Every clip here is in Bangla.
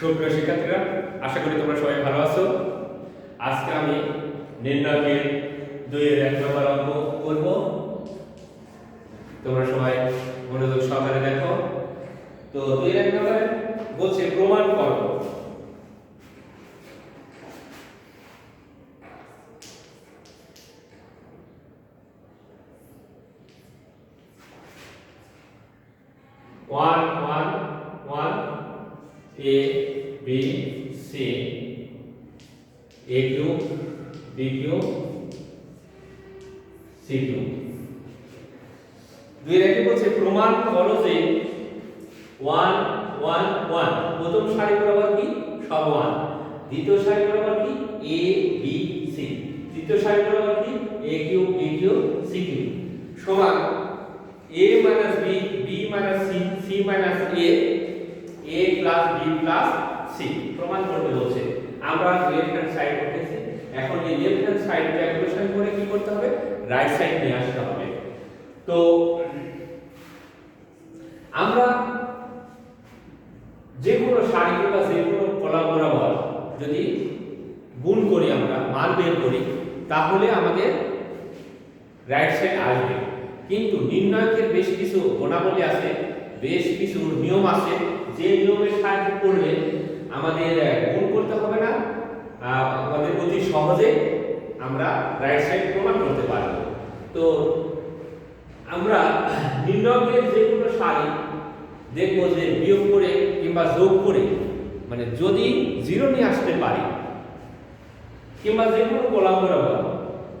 সুপ্রিয় শিক্ষার্থীরা, আশা করি তোমরা সবাই ভালো আছো। আজকে আমি নির্ণয়ের দুইয়ের এক নম্বর অঙ্ক করব। তোমরা সবাই মনোযোগ সহকারে দেখো। তো দুইয়ের এক নম্বরে বলছে প্রমাণ করো one one one A B C A cube B cube C cube দুই রেখে বলছে, প্রমাণ করো যে ওয়ান ওয়ান ওয়ান। প্রথম সারি বরাবর কি? সব ওয়ান। দ্বিতীয় সারি বরাবর কি? A, B, C. তৃতীয় সারি বরাবর কি? A cube B cube C cube সমান a minus b b minus c c minus a a plus b plus c প্রমাণ করতে বলছে। আমরা লেফট হ্যান্ড সাইড করতেছি এখন এই লেফট হ্যান্ড সাইড ক্যালকুলেশন করে কি করতে হবে? রাইট সাইড নিয়ে আসতে হবে। তো আমরা যে কোনো সারি বা যে কোনো কলা বরাবর যদি গুণ করি আমরা, মান বের করি, তাহলে আমাদের রাইট সাইড আসবে। কিন্তু নির্ণয়কের বেশ কিছু গুণাবলী আছে, বেশ কিছু নিয়ম আছে, যে নিয়মের সাহায্য করলে আমাদের গুণ করতে হবে না। আমাদের অতি সহজে আমরা রাইট সাইড প্রমাণ করতে পারব। তো আমরা নির্ণয়কের যে কোনো সারি দেখব যে বিয়োগ করে কিংবা যোগ করে মানে যদি জিরো নিয়ে আসতে পারি, কিংবা যে কোনো কলাম বরাবর,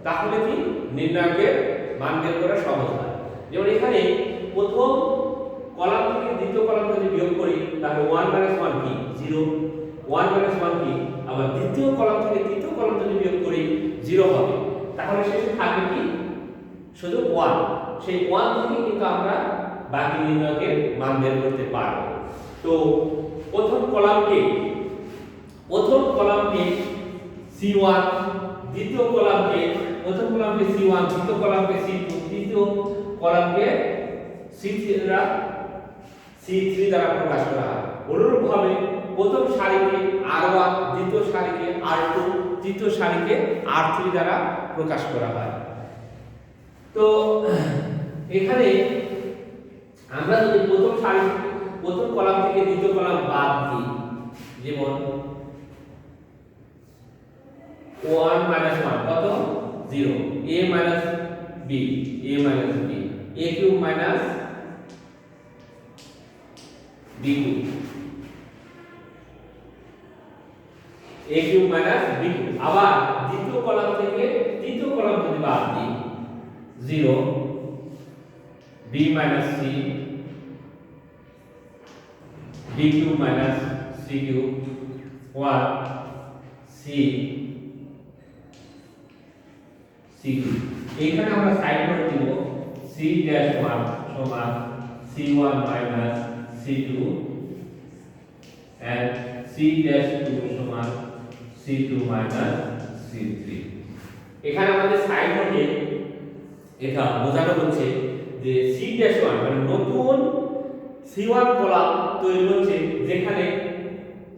তাহলে কি নির্ণায়কের মান বের করা সহজ হয়। যেমন এখানে প্রথম কলাম থেকে দ্বিতীয় কলাম যদি বিয়োগ করি, তাহলে ওয়ান মাইনাস ওয়ান কি? জিরো ওয়ান মাইনাস ওয়ান কি? আবার দ্বিতীয় কলাম থেকে তৃতীয় কলাম যদি বিয়োগ করি জিরো হবে। তাহলে শেষে থাকবে কি? শুধু ওয়ান সেই ওয়ান থেকে কিন্তু আমরা বাকি নির্ণয়কের মান বের করতে পারব। তো প্রথম কলামকে প্রথম কলামকে সি ওয়ান দ্বিতীয় কলামকে, প্রথম কলামকে সি ওয়ান দ্বিতীয় কলামকে সি টু তৃতীয় কলামকে সি থ্রি দ্বারা সি থ্রি দ্বারা প্রকাশ করা হয়। অনুরূপভাবে প্রথম সারিকে আর ওয়ান, দ্বিতীয় সারিকে আর টু, তৃতীয় সারিকে আর থ্রি দ্বারা প্রকাশ করা হয়। তো, এখানে আমরা যদি প্রথম সারি, প্রথম কলাম থেকে দ্বিতীয় কলাম বাদ দিই, যেমন ওয়ান মাইনাস ওয়ান, কত? Zero. A minus B, A minus B, A cube minus B cube A cube minus B cube আবার দ্বিতীয় কলাম থেকে তৃতীয় কলাম যদি বাদ দিই, zero, B minus C, B cube minus C cube, one, C C এইখানে আমরা সাইড করে দিব, সি ড্যাশ ওয়ান সমান C one minus C two and C dash two সমান C two minus C three এখানে আমাদের সাইড নোটে এটা বোঝানো হচ্ছে যে সি ড্যাশ ওয়ান মানে নতুন সি কলাম তৈরি হচ্ছে যেখানে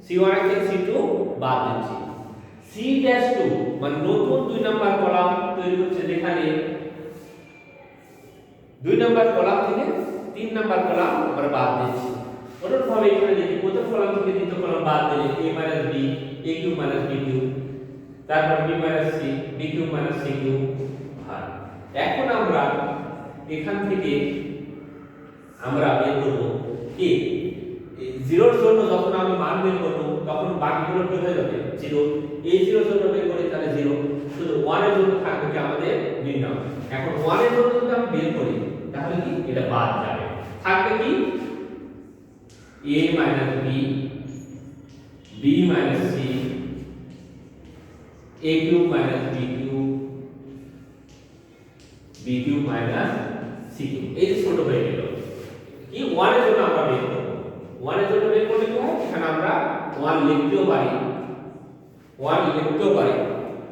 সি ওয়ান থেকে সি টু বাদ দিচ্ছি। সি ড্যাশ টু মানে নতুন দুই নাম্বার কলাম তৈরি হচ্ছে যেখানে দুই নাম্বার কলাম থেকে তিন নাম্বার কলাম আমরা বাদ দিচ্ছি। অনুরূপভাবে এখানে দেখি, প্রথম কলাম থেকে দ্বিতীয় কলাম বাদ দিলে a minus b, a cube minus b cube তারপর b minus c, b cube minus c cube হয় এখন আমরা এখান থেকে আমরা বের করব কি জিরোর জন্য যখন আমি মান বের করব, তখন বাকিগুলো কি হয়ে যাবে জিরো এই জিরোর জন্য বের করি, তাহলে জিরো শুধু ওয়ানের জন্য থাকবে কি আমাদের? নির্ণয়। এখন ওয়ানের জন্য যদি আমি বের করি, তাহলে কি? এটা বাদ যাবে। থাকবে কি? A minus b b minus c, a cube minus b cube b cube minus c cube এই যে ছোট হয়ে গেল। কি? 1 এর জন্য আমরা বের করব। 1 এর জন্য বের করলে কি হয়? এখানে আমরা 1 লিখতেও পারি। 1 লিখতেও পারি।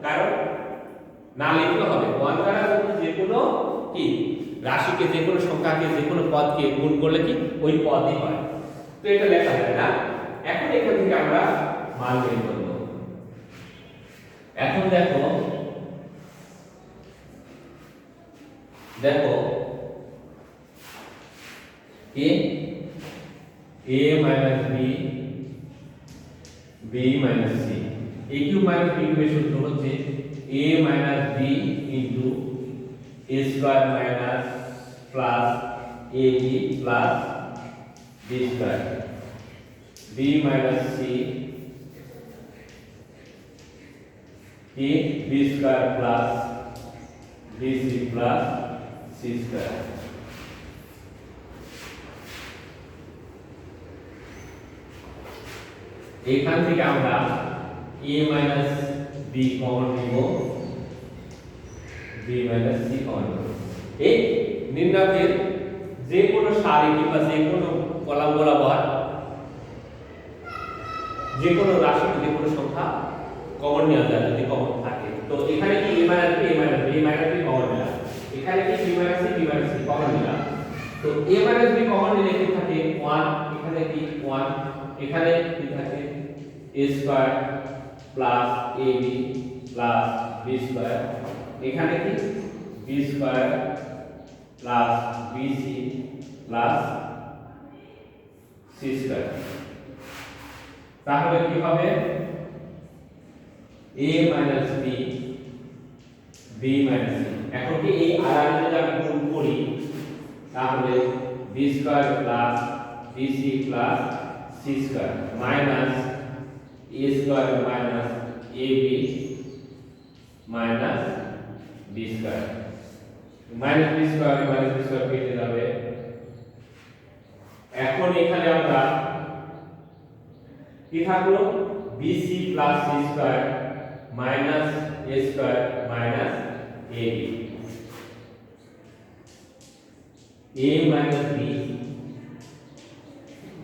কারণ না লিখলে হবে। 1 দ্বারা যে কোনো কি? রাশিকে, যে কোনো সংখ্যাকে, যে কোনো পদকে গুণ করলে কি? ওই পদই হয়। তো এটা লেখা যায় না। এখন এখান থেকে আমরা মান বের করব। এখন দেখো দেখো a a minus b b minus c a cube minus b কিউবের সূত্র হচ্ছে a minus b into a square minus plus ab plus b square b minus c. A b square plus bc plus c square এখান থেকে আমরা a মাইনাস b কমন নিব। B মাইনাস c কমন এই নির্ণায়কের যে কোনো সারি কিংবা যে কোনো কলাম বরাবর যে কোনো রাশি যে কোনো সংখ্যা কমন নেওয়া যায়, যদি কমন থাকে। তো এখানে কি a minus b, a minus b? A minus b common নিলাম এখানে কি b minus c, b minus c? Common নিলাম তো a মাইনাস b কমন নিলে কি থাকে? 1 এখানে কি? 1 এখানে কি থাকে? A square plus ab plus b square এখানে কি? B square plus bc plus c square তাহলে কি হবে? A minus b b minus c এখন কি এই আর যদি আমি গুণ করি, তাহলে b square plus bc plus c square minus a square minus ab minus b square minus b square minus b square কেটে যাবে। এখন এখানে আমরা কি থাকল? Bc c square minus a square minus ab a minus b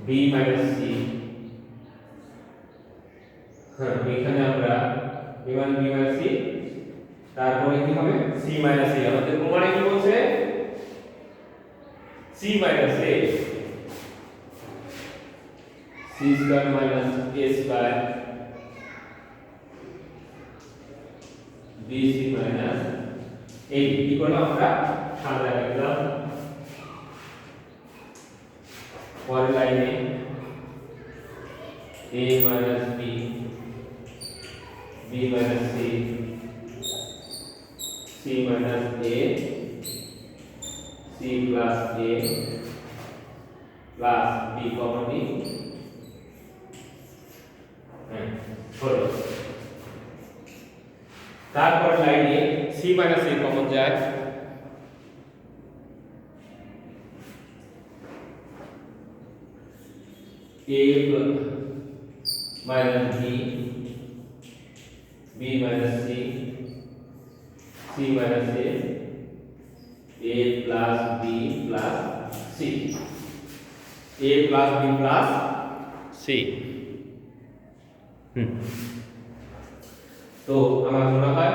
b minus c হ্যাঁ এখানে আমরা a মান b মাইনাস c, তারপরে কি হবে? C a আমাদের প্রমাণে কি বলছে? C a c square minus a square bc minus a কি করলাম আমরা সামনে রাখলাম পরের লাইনে a minus b. B minus c. C minus a. C plus a. Plus b common নিই হ্যাঁ হলো তারপর লাইনে c minus a কমন যায় minus b b minus c c minus a a plus b plus c a plus b plus c হুম তো আমার মনে হয়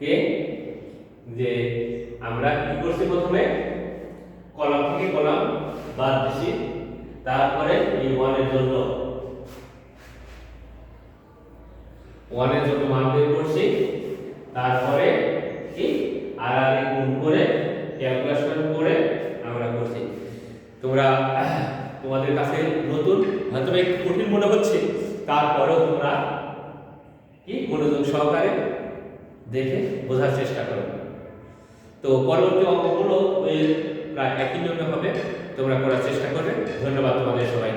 কে? যে আমরা কি করছি প্রথমে? কলাম থেকে কলাম বাদ দিছি। তারপরে এই ওয়ানের জন্য ওয়ানের জন্য মান বের করছি। তারপরে কি? আর আর গুণ করে ক্যালকুলেশন করে আমরা করছি। তোমরা তোমাদের কাছে নতুন হয়তো একটু কঠিন মনে হচ্ছে, তারপরেও তোমরা কি মনোযোগ সহকারে দেখে বোঝার চেষ্টা করো। তো পরবর্তী অঙ্কগুলো প্রায় একই নিয়মে হবে, তোমরা করার চেষ্টা করবে। ধন্যবাদ তোমাদের সবাই